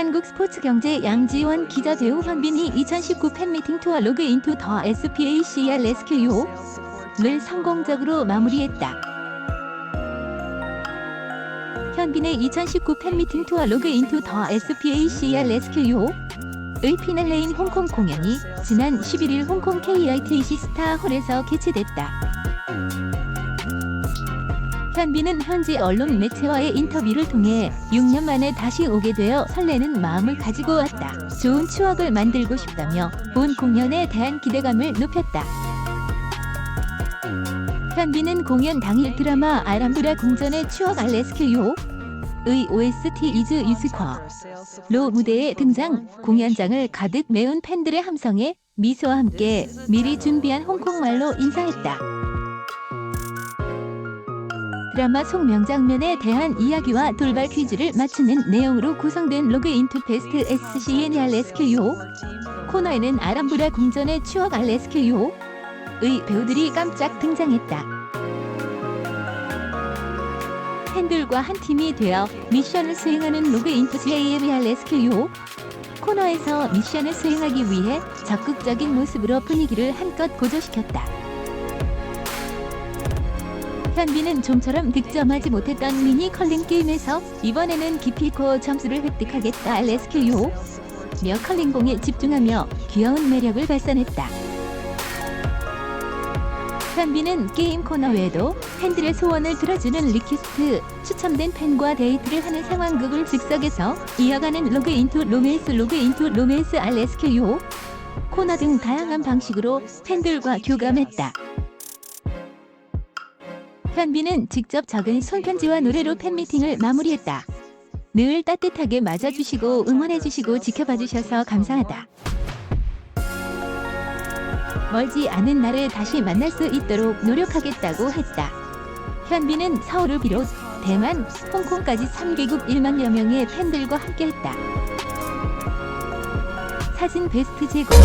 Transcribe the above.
한국 스포츠 경제 양지원 기자 배우 현빈이 2019 팬미팅 투어 로그 인투 더 SPACR 레스큐요를 성공적으로 마무리했다. 현빈의 2019 팬미팅 투어 로그 인투 더 SPACR 레스큐요의 피날레인 홍콩 공연이 지난 11일 홍콩 KITC 스타홀에서 개최됐다. 현빈은 현지 언론 매체와의 인터뷰를 통해 6년 만에 다시 오게 되어 설레는 마음을 가지고 왔다. 좋은 추억을 만들고 싶다며 본 공연에 대한 기대감을 높였다. 현빈은 공연 당일 드라마 아람브라 궁전의 추억 알레스큐요 의 OST 이즈 유스커로 무대에 등장 공연장을 가득 메운 팬들의 함성에 미소와 함께 미리 준비한 홍콩말로 인사했다. 드라마 속 명장면에 대한 이야기와 돌발 퀴즈를 맞추는 내용으로 구성된 로그 인투 베스트 SCN 알레스큐요 코너에는 아람브라 궁전의 추억 알레스큐요 의 배우들이 깜짝 등장했다. 팬들과 한 팀이 되어 미션을 수행하는 로그 인투 JM 알레스큐요 코너에서 미션을 수행하기 위해 적극적인 모습으로 분위기를 한껏 고조시켰다. 현빈은 좀처럼 득점하지 못했던 미니 컬링 게임에서 이번에는 기필코 점수를 획득하겠다 레스큐요 며 컬링공에 집중하며 귀여운 매력을 발산했다. 현빈은 게임 코너 외에도 팬들의 소원을 들어주는 리퀴스트, 추첨된 팬과 데이트를 하는 상황극을 즉석에서 이어가는 로그 인투 로맨스 로그 인투 로맨스 알레스큐요 코너 등 다양한 방식으로 팬들과 교감했다. 현빈은 직접 적은 손편지와 노래로 팬미팅을 마무리했다. 늘 따뜻하게 맞아주시고 응원해주시고 지켜봐주셔서 감사하다. 멀지 않은 날에 다시 만날 수 있도록 노력하겠다고 했다. 현빈은 서울을 비롯 대만, 홍콩까지 3개국 1만여 명의 팬들과 함께했다. 사진 베스트 제공